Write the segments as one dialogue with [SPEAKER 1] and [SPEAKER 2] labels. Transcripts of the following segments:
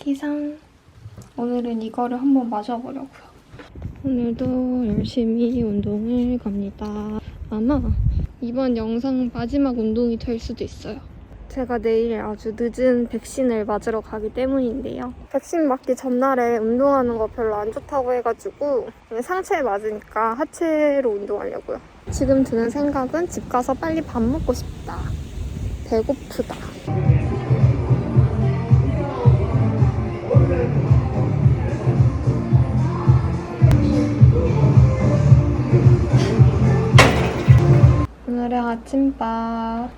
[SPEAKER 1] 기상. 오늘은 이거를 한번 마셔보려고요. 오늘도 열심히 운동을 갑니다. 아마 이번 영상 마지막 운동이 될 수도 있어요. 제가 내일 아주 늦은 백신을 맞으러 가기 때문인데요. 백신 맞기 전날에 운동하는 거 별로 안 좋다고 해가지고 상체에 맞으니까 하체로 운동하려고요. 지금 드는 생각은 집 가서 빨리 밥 먹고 싶다. 배고프다. 아침밥.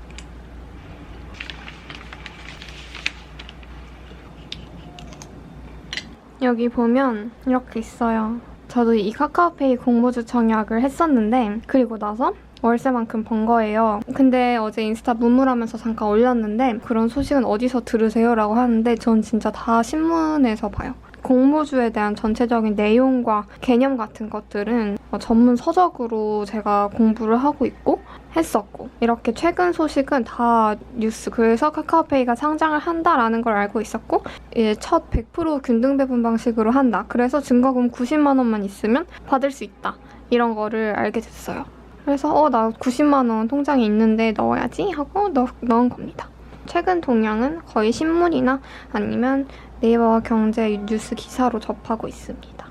[SPEAKER 1] 여기 보면 이렇게 있어요. 저도 이 카카오페이 공모주 청약을 했었는데 그리고 나서 월세만큼 번 거예요. 근데 어제 인스타 문물하면서 잠깐 올렸는데 그런 소식은 어디서 들으세요? 라고 하는데 전 진짜 다 신문에서 봐요. 공모주에 대한 전체적인 내용과 개념 같은 것들은 어, 전문 서적으로 제가 공부를 하고 있고 했었고 이렇게 최근 소식은 다 뉴스 그래서 카카오페이가 상장을 한다라는 걸 알고 있었고 이제 첫 100% 균등 배분 방식으로 한다. 그래서 증거금 90만 원만 있으면 받을 수 있다. 이런 거를 알게 됐어요. 그래서 어 나 90만 원 통장에 있는데 넣어야지 하고 넣, 넣은 겁니다. 최근 동향은 거의 신문이나 아니면 네이버 경제 뉴스 기사로 접하고 있습니다.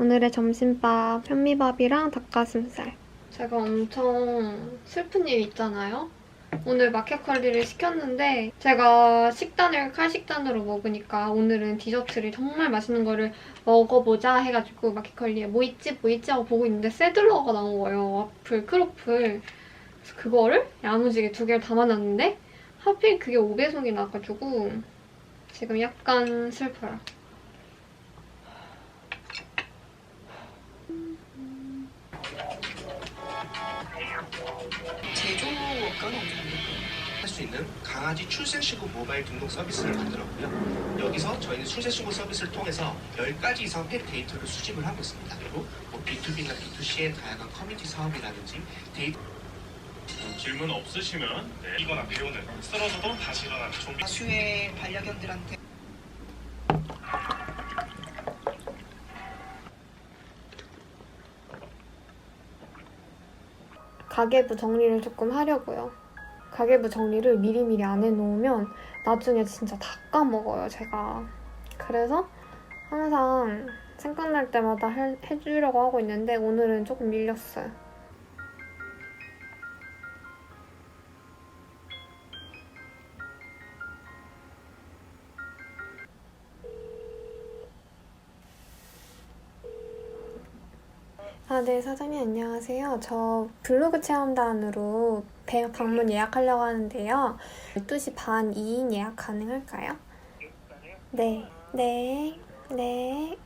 [SPEAKER 1] 오늘의 점심밥 현미밥이랑 닭가슴살. 제가 엄청 슬픈 일 있잖아요. 오늘 마켓컬리를 시켰는데 제가 식단을 칼식단으로 먹으니까 오늘은 디저트를 정말 맛있는 거를 먹어보자 해가지고 마켓컬리에 뭐 있지 뭐 있지 하고 보고 있는데 새들러가 나온 거예요. 와플, 크로플. 그래서 그거를 야무지게 두 개를 담아놨는데 하필 그게 5배송이 나가지고 지금 약간 슬퍼요.
[SPEAKER 2] 수 있는 강아지 출생신고 모바일 등록 서비스를 만들었고요. 여기서 저희는 출생신고 서비스를 통해서 10가지 이상 펫 데이터를 수집을 하고 있습니다. 그리고 뭐 B2B나 B2C의 다양한 커뮤니티 사업이라든지 데이터
[SPEAKER 3] 어, 질문 없으시면 네. 이거나 배우는 쓰러져도 다시 일어나는 좀비
[SPEAKER 2] 다수의 반려견들한테
[SPEAKER 1] 가계부 정리를 조금 하려고요. 가계부 정리를 미리미리 안 해놓으면 나중에 진짜 다 까먹어요, 제가. 그래서 항상 생각날 때마다 해, 해주려고 하고 있는데 오늘은 조금 밀렸어요. 아, 네, 사장님 안녕하세요. 저 블로그 체험단으로 배 방문 예약하려고 하는데요. 12시 반 2인 예약 가능할까요? 네, 네, 네.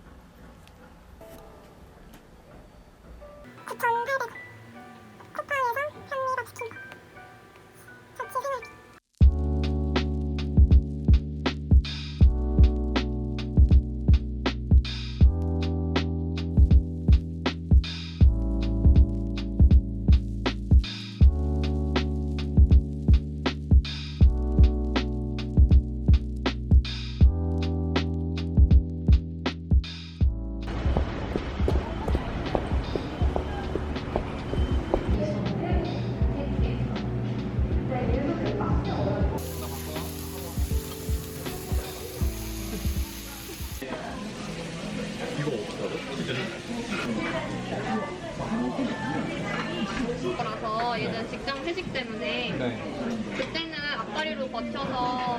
[SPEAKER 1] 예전 직장 회식 때문에 그때는 앞다리로 버텨서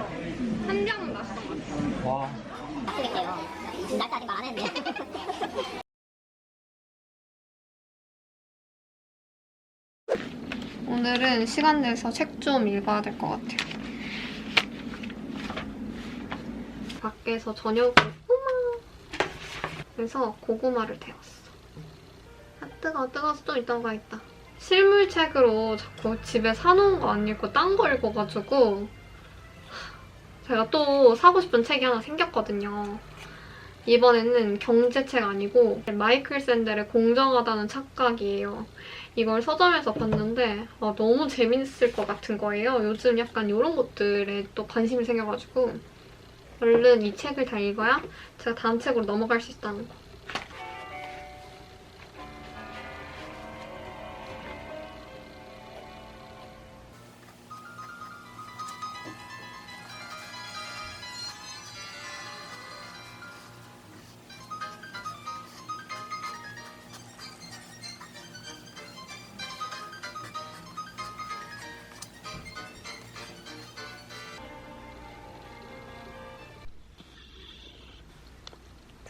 [SPEAKER 1] 한 병은 마셨던 것 같아요.
[SPEAKER 4] 드릴게요. 지금 날짜 아직 말 안 했는데.
[SPEAKER 1] 오늘은 시간 내서 책 좀 읽어야 될 것 같아요. 밖에서 저녁을 어머 그래서 고구마를 데웠어. 아 뜨거 워 뜨거워서 좀 이따 가야겠다. 실물책으로 자꾸 집에 사놓은 거 안 읽고 딴 거 읽어가지고 제가 또 사고 싶은 책이 하나 생겼거든요. 이번에는 경제책 아니고 마이클 샌델의 공정하다는 착각이에요. 이걸 서점에서 봤는데 아, 너무 재밌을 것 같은 거예요. 요즘 약간 이런 것들에 또 관심이 생겨가지고 얼른 이 책을 다 읽어야 제가 다음 책으로 넘어갈 수 있다는 거.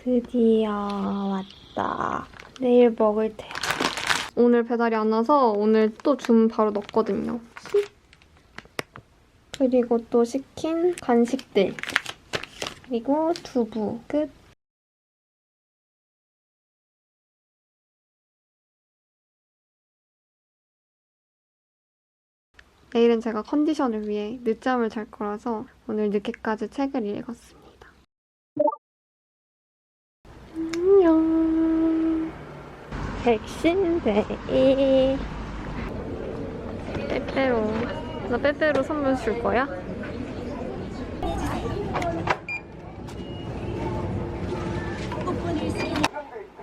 [SPEAKER 1] 드디어 왔다. 내일 먹을 테. 오늘 배달이 안 와서 오늘 또 주문 바로 넣었거든요. 그리고 또 시킨 간식들. 그리고 두부 끝. 내일은 제가 컨디션을 위해 늦잠을 잘 거라서 오늘 늦게까지 책을 읽었습니다. 안녕. 백신데이. 빼빼로. 나 빼빼로 선물 줄 거야?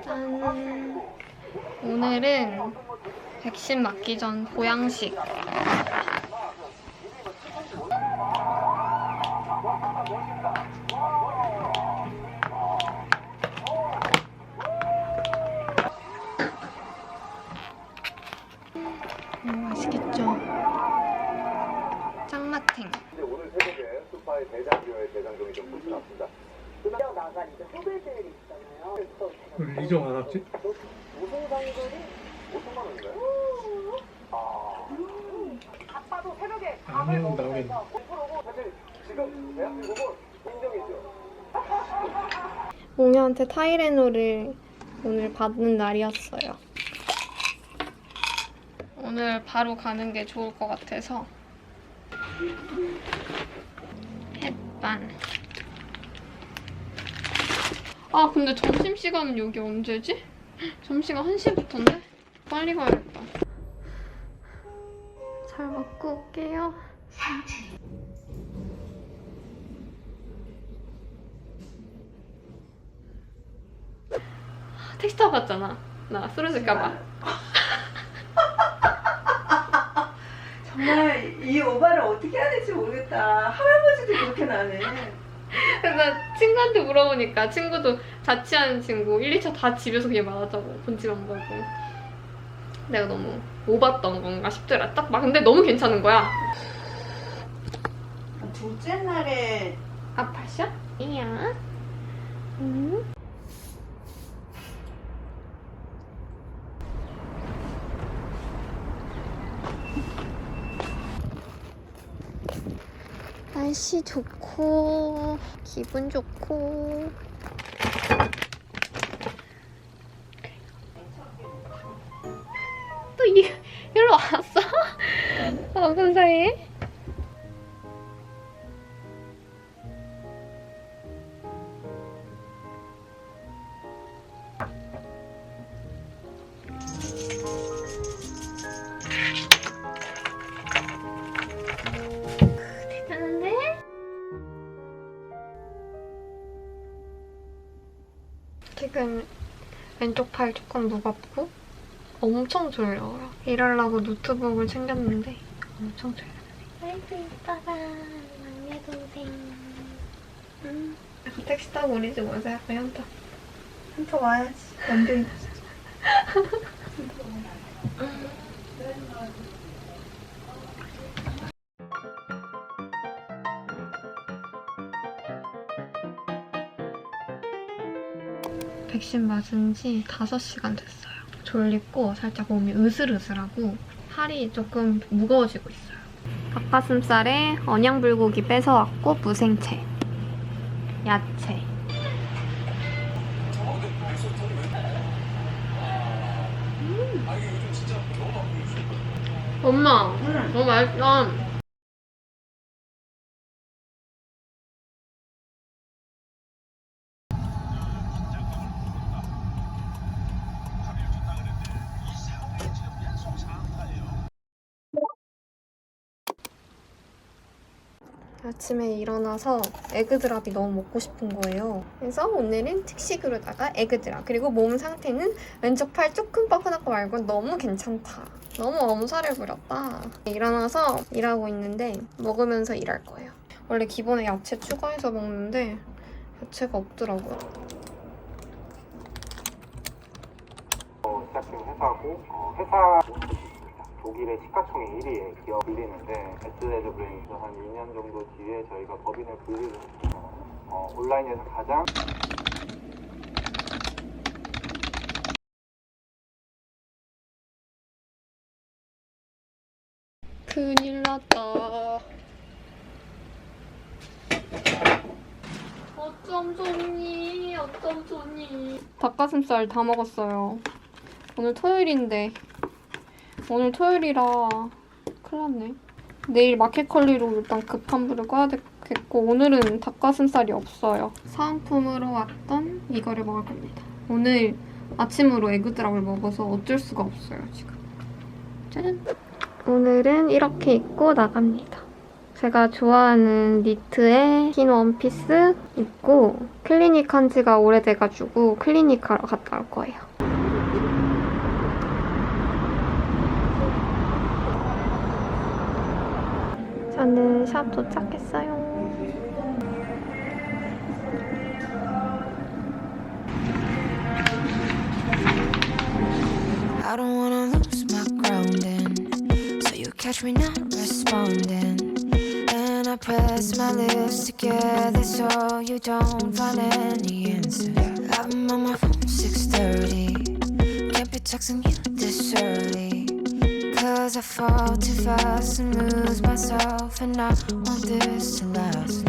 [SPEAKER 1] 짠. 오늘은 백신 맞기 전 보양식.
[SPEAKER 5] 이제 오늘 새벽에 수파의 대장교의 대장정이 좀 났습니다.
[SPEAKER 6] 나간 이제 후배들이 있잖아요. 그래서
[SPEAKER 3] 리정 안 왔지?
[SPEAKER 6] 우승상들이
[SPEAKER 5] 5천만 원인가요? 아,
[SPEAKER 6] 아빠도 새벽에
[SPEAKER 3] 안녕 나오겠네.
[SPEAKER 5] 앞으로고 사실 지금 대한민국은 인정이죠.
[SPEAKER 1] 몽유한테 타이레놀을 오늘 받는 날이었어요. 오늘 바로 가는 게 좋을 것 같아서 햇반. 아 근데 점심시간은 여기 언제지? 점심시간 1시부터인데? 빨리 가야겠다. 잘 먹고 올게요. 택시 타고 갔잖아. 나 쓰러질까봐.
[SPEAKER 6] 정말 이 오바를 어떻게 해야 될지 모르겠다. 할아버지도 그렇게 나네.
[SPEAKER 1] 그래서 친구한테 물어보니까 친구도 자취하는 친구 1, 2차 다 집에서 그냥 말하자고 본집 안 가고 내가 너무 오봤던 건가 싶더라 딱 막 근데 너무 괜찮은 거야
[SPEAKER 6] 둘째 날에
[SPEAKER 1] 아파셔? 이야 음. 날씨 좋고 기분 좋고 지금 왼쪽 팔 조금 무겁고 엄청 졸려요. 일하려고 노트북을 챙겼는데 엄청 졸려요. 아이고 이뻐라 막내 동생. 음. 택시 타고 우리 집 오세요. 현타.
[SPEAKER 6] 한터 와야지. 연대인
[SPEAKER 1] 백신 맞은 지 5시간 됐어요. 졸리고 살짝 몸이 으슬으슬하고 팔이 조금 무거워지고 있어요. 닭가슴살에 언양불고기 뺏어왔고 무생채, 야채. 음. 엄마, 너무 맛있다. 아침에 일어나서 에그드랍이 너무 먹고 싶은 거예요. 그래서 오늘은 특식으로다가 에그드랍. 그리고 몸 상태는 왼쪽 팔 조금 뻐근한 거 말고 너무 괜찮다. 너무 엄살을 부렸다. 일어나서 일하고 있는데 먹으면서 일할 거예요. 원래 기본에 야채 추가해서 먹는데 야채가 없더라고요.
[SPEAKER 5] 어, 시작된 회사고 어, 회사 독일의 시가총액 1위의 기업 불리는데 에스레드 브레인에서 한 2년 정도 뒤에 저희가 법인을 분리를 했습니다. 어, 온라인에서 가장
[SPEAKER 1] 큰일 났다. 어쩜 좋니? 어쩜 좋니? 닭가슴살 다 먹었어요. 오늘 토요일인데 오늘 토요일이라 큰일 났네. 내일 마켓컬리로 일단 급한 불을 꺼야 되겠고 오늘은 닭가슴살이 없어요. 사은품으로 왔던 이거를 먹을 겁니다. 오늘 아침으로 에그드랍을 먹어서 어쩔 수가 없어요 지금. 짜잔. 오늘은 이렇게 입고 나갑니다. 제가 좋아하는 니트에 흰 원피스 입고 클리닉 한 지가 오래돼가지고 클리닉 하러 갔다 올 거예요. 저는 샵 도착했어요.
[SPEAKER 7] Catch me not responding. And I press my lips together so you don't find any answer. Been on my phone 6:30. Can't be texting you this early. Cause I fall too fast and lose myself and I want this to last.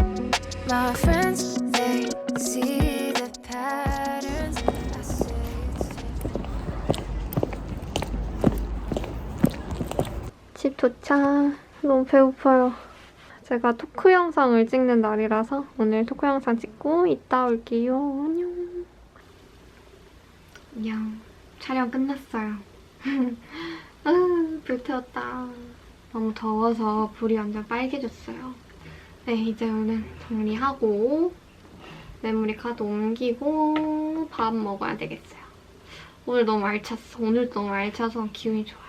[SPEAKER 7] My friends, they see the patterns. I say it's
[SPEAKER 1] 집 도착. 너무 배고파요. 제가 토크 영상을 찍는 날이라서 오늘 토크 영상 찍고 이따 올게요. 안녕. 안녕. 촬영 끝났어요. 아, 불 태웠다. 너무 더워서 불이 완전 빨개졌어요. 네, 이제 오늘 정리하고 메모리 카드 옮기고 밥 먹어야 되겠어요. 오늘 너무 알찼어. 오늘 너무 알차서 기분이 좋아요.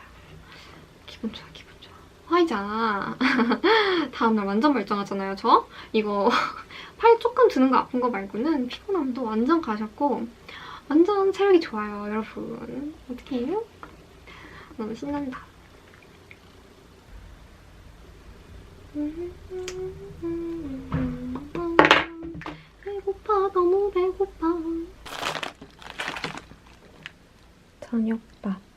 [SPEAKER 1] 기분 좋아, 기분 좋아. 화이잖아. 다음날 완전 멀쩡하잖아요, 저? 이거 팔 조금 드는 거 아픈 거 말고는 피곤함도 완전 가셨고 완전 체력이 좋아요, 여러분. 어떻게 해요? 너무 신난다. 배고파, 너무 배고파. 저녁밥.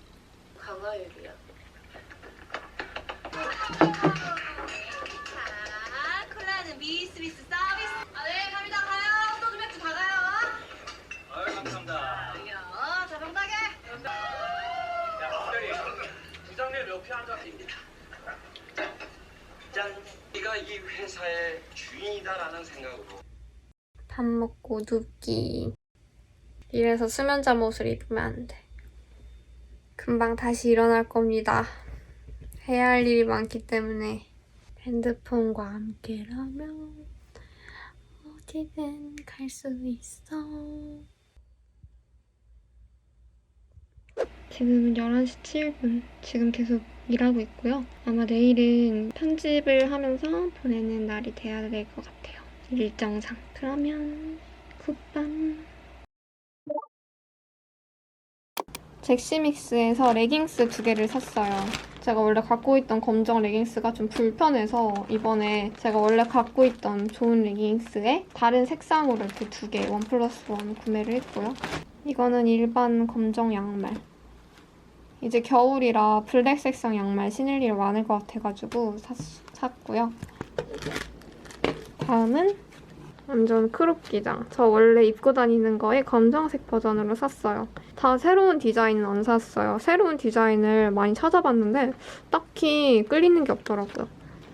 [SPEAKER 8] 주인이다라는 생각으로
[SPEAKER 1] 밥 먹고 눕기. 이래서 수면 잠옷을 입으면 안 돼. 금방 다시 일어날 겁니다. 해야 할 일이 많기 때문에 핸드폰과 함께라면 어디든 갈 수 있어. 지금은 11시 7분. 지금 계속 일하고 있고요. 아마 내일은 편집을 하면서 보내는 날이 돼야 될 것 같아요. 일정상. 그러면 굿밤. 잭시믹스에서 레깅스 두 개를 샀어요. 제가 원래 갖고 있던 검정 레깅스가 좀 불편해서 이번에 제가 원래 갖고 있던 좋은 레깅스에 다른 색상으로 이렇게 두 개, 원 플러스 원 구매를 했고요. 이거는 일반 검정 양말. 이제 겨울이라 블랙 색상 양말 신을 일 많을 것 같아가지고 샀, 샀고요. 다음은 완전 크롭 기장. 저 원래 입고 다니는 거에 검정색 버전으로 샀어요. 다 새로운 디자인은 안 샀어요. 새로운 디자인을 많이 찾아봤는데 딱히 끌리는 게 없더라고요.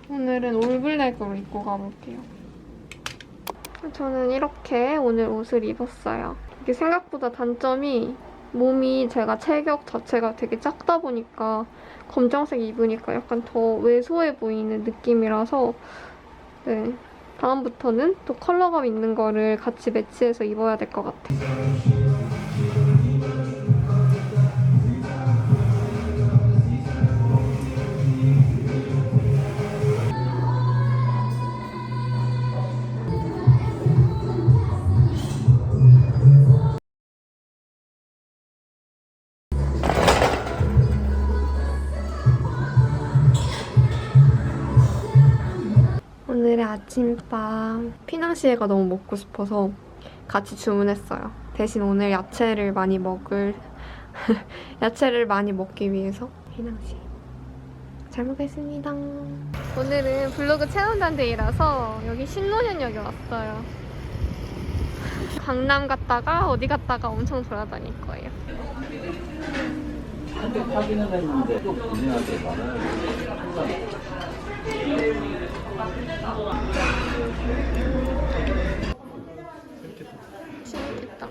[SPEAKER 1] 오늘은 올블랙으로 입고 가볼게요. 저는 이렇게 오늘 옷을 입었어요. 이게 생각보다 단점이 몸이 제가 체격 자체가 되게 작다 보니까 검정색 입으니까 약간 더 왜소해 보이는 느낌이라서 네 다음부터는 또 컬러감 있는 거를 같이 매치해서 입어야 될 것 같아요. 아침밥 피낭시에가 너무 먹고 싶어서 같이 주문했어요. 대신 오늘 야채를 많이 먹을 야채를 많이 먹기 위해서 피낭시 잘 먹겠습니다. 오늘은 블로그 체험단 데이라서 여기 신논현역에 왔어요. 강남 갔다가 어디 갔다가 엄청 돌아다닐 거예요.
[SPEAKER 9] 하기는 했는데 또 고민하게 많아요.
[SPEAKER 1] 재밌겠다.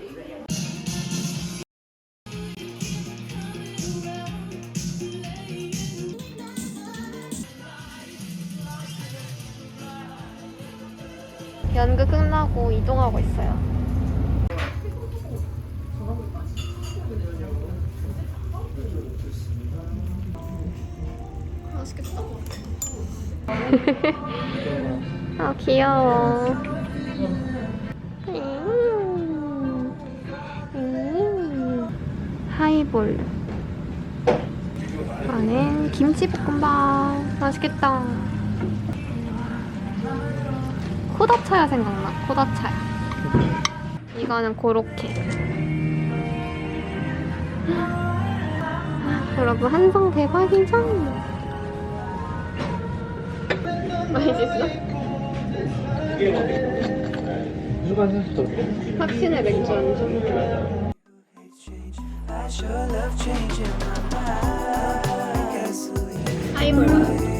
[SPEAKER 1] 연극 끝나고 이동하고 있어요. 아 귀여워. 하이볼. 안에 김치볶음밥. 맛있겠다. 코다차야 생각나. 코다차야. 이거는 고로케. 여러분 한성 대박이죠? 맛있어? 확신의 맥주 안주. 하이볼.